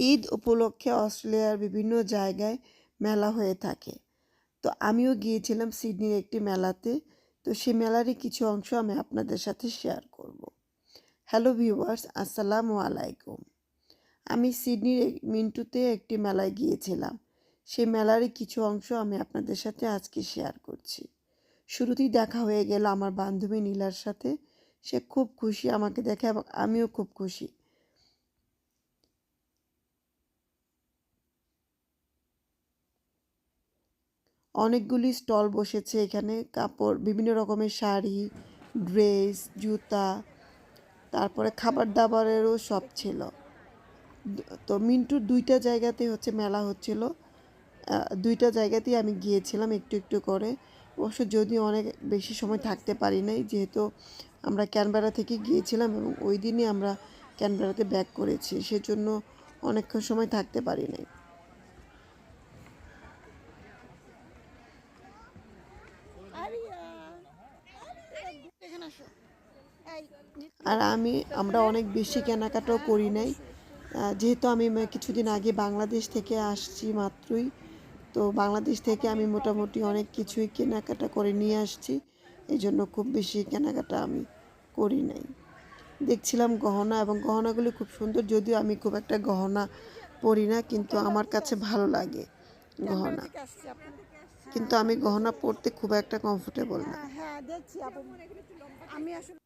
ঈদ উপলক্ষে অস্ট্রেলিয়ার বিভিন্ন জায়গায় মেলা হয়ে থাকে। তো আমিও গিয়েছিলাম সিডনির একটি মেলাতে। তো সেই মেলারই কিছু অংশ আমি আপনাদের সাথে শেয়ার করব। হ্যালো ভিউয়ার্স, আসসালামু আলাইকুম। আমি সিডনির মিন্টুতে একটি মেলায় গিয়েছিলাম। সেই মেলারই কিছু অংশ আমি আপনাদের সাথে আজকে শেয়ার করছি। শুরুতেই দেখা হয়ে গেল আমার বান্ধবী নীলার সাথে। সে খুব খুশি আমাকে দেখে এবং আমিও খুব খুশি। অনেকগুলি স্টল বসেছে এখানে, কাপড়, বিভিন্ন রকমের শাড়ি, ড্রেস, জুতা, তারপরে খাবার দাবারেরও সব ছিল। তো মিন্টুর দুইটা জায়গাতে হচ্ছে মেলা হচ্ছিল। দুইটা জায়গাতেই আমি গিয়েছিলাম একটু একটু করে। অবশ্য যদি অনেক বেশি সময় থাকতে পারি নাই, যেহেতু আমরা ক্যানবেরা থেকে গিয়েছিলাম এবং ওই দিনই আমরা ক্যানবেরাতে ব্যাক করেছি, সেজন্য অনেকক্ষণ সময় থাকতে পারি নাই এখানে আসো এই আর আমি, আমরা অনেক বেশি কেনাকাটাও করি নাই। যেহেতু আমি কিছুদিন আগে বাংলাদেশ থেকে আসছি মাত্রই, তো বাংলাদেশ থেকে আমি মোটামুটি অনেক কিছুই কেনাকাটা করে নিয়ে আসছি। এই জন্য খুব বেশি কেনাকাটা আমি করি নাই। দেখছিলাম গহনা এবং গহনাগুলি খুব সুন্দর, যদিও আমি খুব একটা গহনা পরি না, কিন্তু আমার কাছে ভালো লাগে গহনা। কিন্তু আমি গহনা পরতে খুব একটা কমফোর্টেবল না। হ্যাঁ আমি আসলে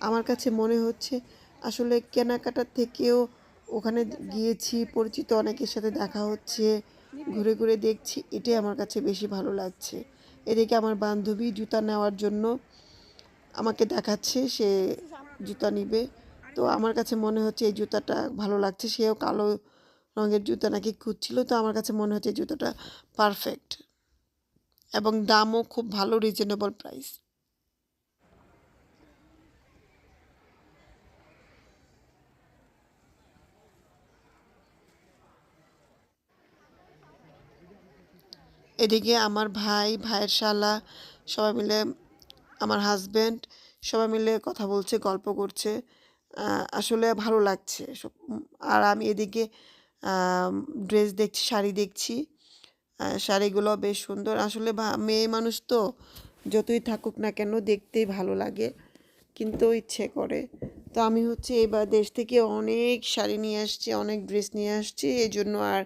আমার কাছে মনে হচ্ছে আসলে কেনাকাটার থেকেও ওখানে গিয়েছি, পরিচিত অনেকের সাথে দেখা হচ্ছে, ঘুরে ঘুরে দেখছি, এটাই আমার কাছে বেশি ভালো লাগছে। এদিকে আমার বান্ধবী জুতা নেওয়ার জন্য আমাকে দেখাচ্ছে, সে জুতা নিবে। তো আমার কাছে মনে হচ্ছে এই জুতাটা ভালো লাগছে, সেও কালো রঙের জুতা নাকি খুঁজছিল, তো আমার কাছে মনে হচ্ছে জুতাটা পারফেক্ট এবং দামও খুব ভালো রিজনেবল প্রাইস এদিকে আমার ভাই, ভাইয়ের শালা, সবাই মিলে আমার হাজব্যান্ড সবাই মিলে কথা বলছে, গল্প করছে। আসলে ভালো লাগছে আর আমি এদিকে ড্রেস দেখছি, শাড়ি দেখছি। শাড়িগুলো বেশ সুন্দর। আসলে মেয়ে মানুষ তো, যতই থাকুক না কেন দেখতেই ভালো লাগে, কিন্তু ইচ্ছে করে। তো আমি হচ্ছে এবার দেশ থেকে অনেক শাড়ি নিয়ে আসছি, অনেক ড্রেস নিয়ে আসছি এই জন্য আর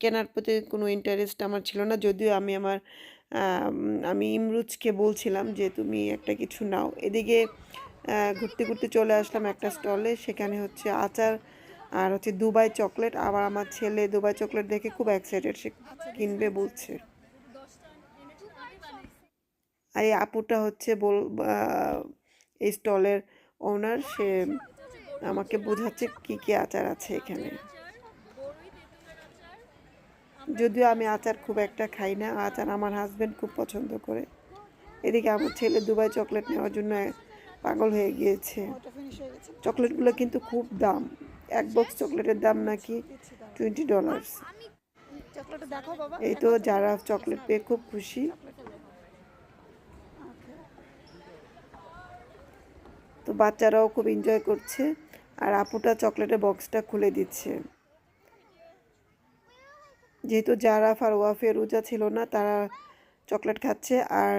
কেনার প্রতি কোনো ইন্টারেস্ট আমার ছিল না। যদিও আমি আমার, আমি ইমরুজকে বলছিলাম যে, তুমি একটা কিছু নাও। এদিকে ঘুরতে ঘুরতে চলে আসলাম একটা স্টলে সেখানে হচ্ছে আচার আর হচ্ছে দুবাই চকলেট আবার আমার ছেলে দুবাই চকলেট দেখে খুব এক্সাইটেড সে কিনবে বলছে। আর এই আপুটা হচ্ছে বল এই স্টলের ওনার সে আমাকে বোঝাচ্ছে কি কি আচার আছে এখানে। যদিও আমি আচার খুব একটা খাই না, আচার আমার হাজব্যান্ড খুব পছন্দ করে। এদিকে আমার ছেলে দুবাই চকলেট নেওয়ার জন্য পাগল হয়ে গিয়েছে। চকলেটগুলো কিন্তু খুব দাম। এক বক্স চকলেটের দাম নাকি টোয়েন্টি ডলার্স এই তো যারা চকলেট পেয়ে খুব খুশি। তো বাচ্চারাও খুব এনজয় করছে, আর আপুটা চকলেটের বক্সটা খুলে দিচ্ছে। যেহেতু জারাফ আর ওয়াফে রোজা ছিল না, তারা চকলেট খাচ্ছে আর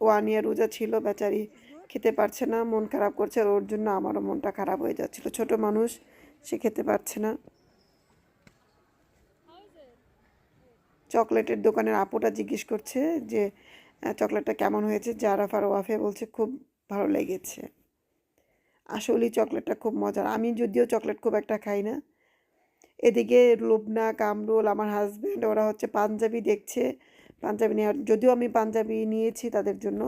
ওয়ানিয়া রোজা ছিল, বেচারি খেতে পারছে না, মন খারাপ করছে আর ওর জন্য আমারও মনটা খারাপ হয়ে যাচ্ছিল। ছোট মানুষ, সে খেতে পারছে না। চকলেটের দোকানের আপুটা জিজ্ঞেস করছে যে চকলেটটা কেমন হয়েছে? জারাফ আর ওয়াফে বলছে, খুব ভালো লেগেছে। আসলেই চকলেটটা খুব মজার। আমি যদিও চকলেট খুব একটা খাই না এদিকে লুবনা কামরুল, আমার হাজব্যান্ড ওরা হচ্ছে পাঞ্জাবি দেখছে। পাঞ্জাবি নেওয়ার যদিও আমি পাঞ্জাবি নিয়েছি তাদের জন্য,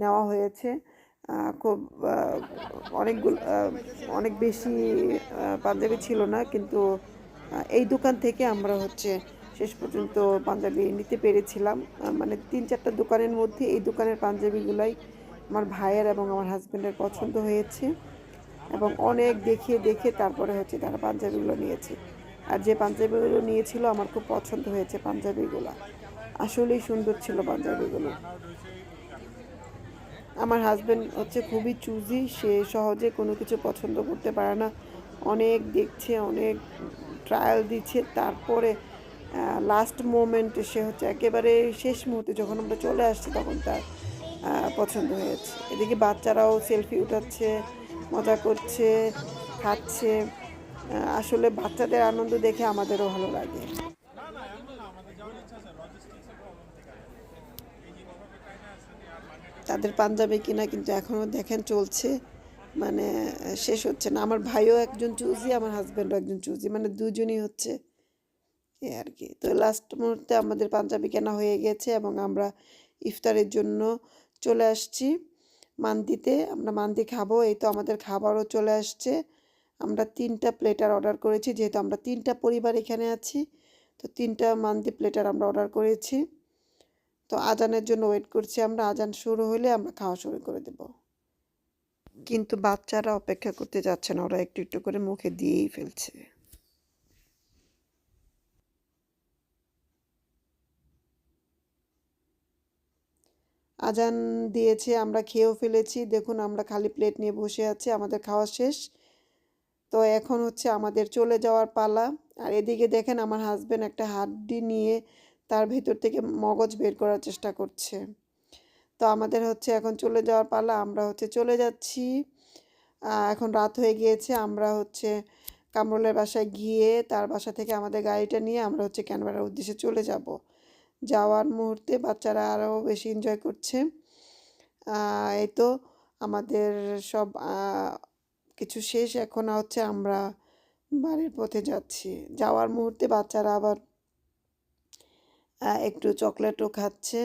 নেওয়া হয়েছে। খুব অনেকগুলো অনেক বেশি পাঞ্জাবি ছিল না, কিন্তু এই দোকান থেকে আমরা হচ্ছে শেষ পর্যন্ত পাঞ্জাবি নিতে পেরেছিলাম। মানে তিন চারটা দোকানের মধ্যে এই দোকানের পাঞ্জাবিগুলাই আমার ভাইয়ের এবং আমার হাজব্যান্ডের পছন্দ হয়েছে। এবং অনেক দেখিয়ে দেখে তারপরে হচ্ছে তারা পাঞ্জাবিগুলো নিয়েছে। আর যে পাঞ্জাবিগুলো নিয়েছিল আমার খুব পছন্দ হয়েছে পাঞ্জাবিগুলো। আসলেই সুন্দর ছিল পাঞ্জাবিগুলো। আমার হাজব্যান্ড হচ্ছে খুবই চুজি সে সহজে কোনো কিছু পছন্দ করতে পারে না। অনেক দেখছে, অনেক ট্রায়াল দিচ্ছে, তারপরে লাস্ট মোমেন্টে সে হচ্ছে একেবারে শেষ মুহূর্তে যখন আমরা চলে আসছি তখন তার পছন্দ হয়েছে। এদিকে বাচ্চারাও সেলফি উঠাচ্ছে, মজা করছে, খাচ্ছে। আসলে বাচ্চাদের আনন্দ দেখে আমাদেরও ভালো লাগে। তাদের পাঞ্জাবি কিনা কিন্তু এখনও দেখেন চলছে মানে শেষ হচ্ছে না। আমার ভাইও একজন চুজি, আমার হাজব্যান্ডও একজন চুজি মানে দুজনই হচ্ছে এ আর কি। তো লাস্ট মুহূর্তে আমাদের পাঞ্জাবি কেনা হয়ে গেছে এবং আমরা ইফতারের জন্য চলে আসছি মান্দিতে। আমরা মান্দি খাব, এই তো আমাদের খাবারও চলে আসছে। আমরা তিনটা প্লেটার অর্ডার করেছি, যেহেতু আমরা তিনটা পরিবার এখানে আছি, তো তিনটা মান্দি প্লেটার আমরা অর্ডার করেছি। তো আজানের জন্য ওয়েট করছি আমরা, আজান শুরু হলে আমরা খাওয়া শুরু করে দেব। কিন্তু বাচ্চারা অপেক্ষা করতে যাচ্ছে না, ওরা একটু একটু করে মুখে দিয়েই ফেলছে। আজান দিয়েছে, আমরা খেয়েও ফেলেছি, দেখুন আমরা খালি প্লেট নিয়ে বসে আছি, আমাদের খাওয়া শেষ। তো এখন হচ্ছে আমাদের চলে যাওয়ার পালা। আর এদিকে দেখেন আমার হাজব্যান্ড একটা হাড্ডি নিয়ে তার ভেতর থেকে মগজ বের করার চেষ্টা করছে। তো আমাদের হচ্ছে এখন চলে যাওয়ার পালা, আমরা হচ্ছে চলে যাচ্ছি। এখন রাত হয়ে গিয়েছে, আমরা হচ্ছে কামরুলের বাসায় গিয়ে তার বাসা থেকে আমাদের গাড়িটা নিয়ে আমরা হচ্ছে ক্যানবেরার উদ্দেশ্যে চলে যাব। যাওয়ার মুহূর্তে বাচ্চারা আরও বেশি এনজয় করছে। এই তো আমাদের সব কিছু শেষ, এখন হচ্ছে আমরা বাড়ির পথে যাচ্ছি। যাওয়ার মুহূর্তে বাচ্চারা আবার একটু চকলেটও খাচ্ছে।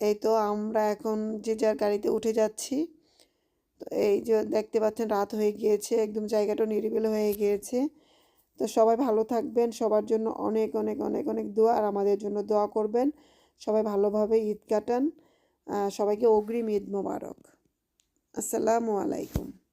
এই তো আমরা এখন যে যার গাড়িতে উঠে যাচ্ছি। তো এই যে দেখতে পাচ্ছেন রাত হয়ে গিয়েছে, একদম জায়গাটা নিরিবিল হয়ে গিয়েছে। তো সবাই ভালো থাকবেন, সবার জন্য অনেক অনেক অনেক অনেক দোয়া আর আমাদের জন্য দোয়া করবেন। সবাই ভালোভাবে ঈদ কাটান। সবাইকে অগ্রিম ঈদ মোবারক। আসসালামু আলাইকুম।